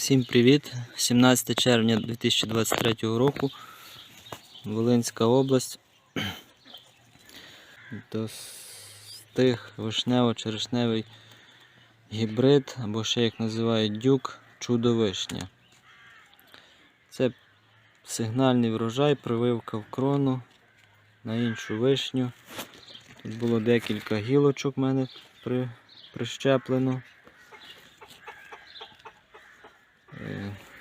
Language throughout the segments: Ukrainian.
Всім привіт! 17 червня 2023 року. Волинська область. Достиг вишнево-черешневий гібрид, або ще як називають дюк чудо-вишня. Це сигнальний врожай, прививка в крону на іншу вишню. Тут було декілька гілочок в мене прищеплено.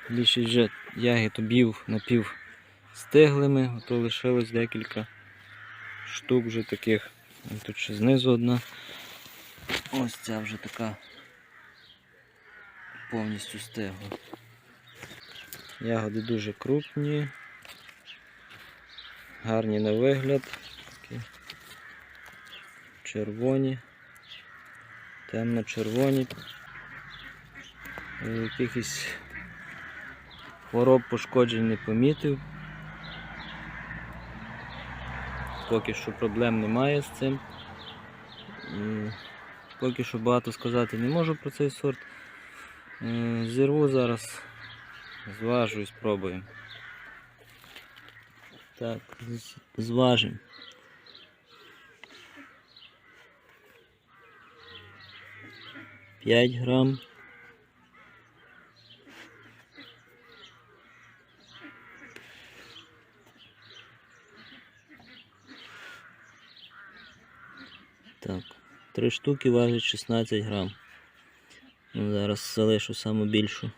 Більшість вже ягід обів напів стиглими, то лишилось декілька штук вже таких. Тут ще знизу одна. Ось ця вже така повністю стигла. Ягоди дуже крупні, гарні на вигляд, такі червоні, темно-червоні. Е, Якихось хвороб пошкоджень не помітив. Поки що проблем немає з цим. Поки що багато сказати не можу про цей сорт. Е, Зірву зараз, зважу і спробуємо. Так, зважимо. П'ять грам. Так, три штуки важать 16 грам. Ну, зараз залишу саму більшу.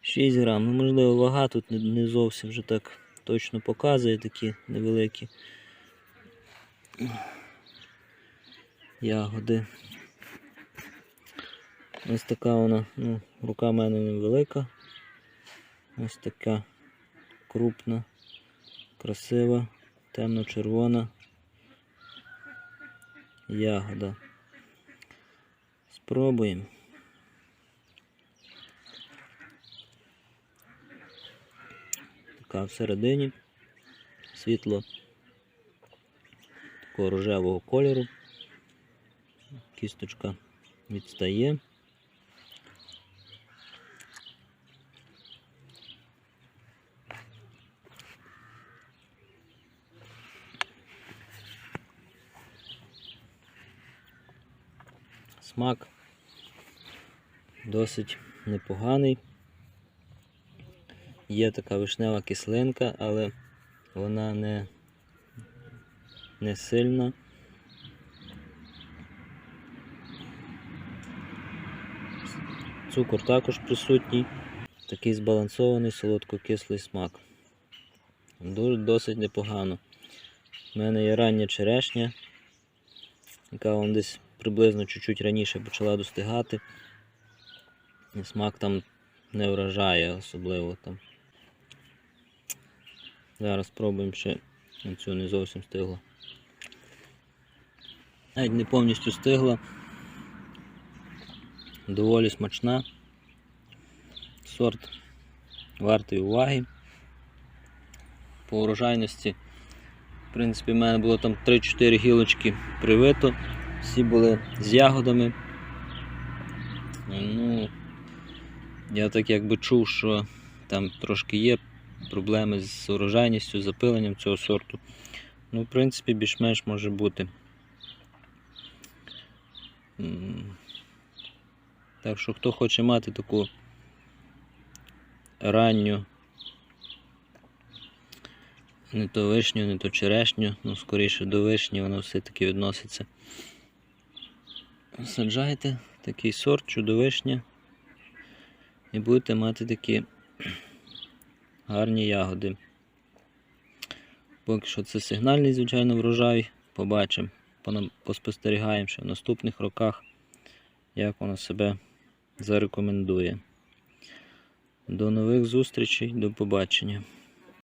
6 грам. Ну, можливо, вага тут не зовсім вже так точно показує такі невеликі ягоди. Ось така вона, ну, рука в мене невелика. Ось така крупна, красива темно-червона ягода. Спробуємо. Така всередині світло такого рожевого кольору. Кісточка відстає. Смак досить непоганий. Є така вишнева кислинка, але вона не, не сильна. Цукор також присутній. Такий збалансований солодко-кислий смак. Дуже досить непогано. У мене є рання черешня, яка вам десь приблизно чуть-чуть раніше почала достигати. І смак там не вражає особливо там. Зараз спробуємо ще цю не зовсім стигла. Навіть не повністю стигла. Доволі смачна. Сорт вартий уваги. По урожайності, в принципі, в мене було там 3-4 гілочки привито. Всі були з ягодами. Ну, я так якби чув, що там трошки є проблеми з урожайністю, з запиленням цього сорту. Ну, в принципі, більш-менш може бути. Так що, хто хоче мати таку ранню, не то вишню, не то черешню, ну скоріше до вишні воно все-таки відноситься. Саджайте такий сорт, чудовишня, і будете мати такі гарні ягоди. Поки що це сигнальний, звичайно, врожай. Побачимо, поспостерігаємо ще в наступних роках, як воно себе зарекомендує. До нових зустрічей, до побачення.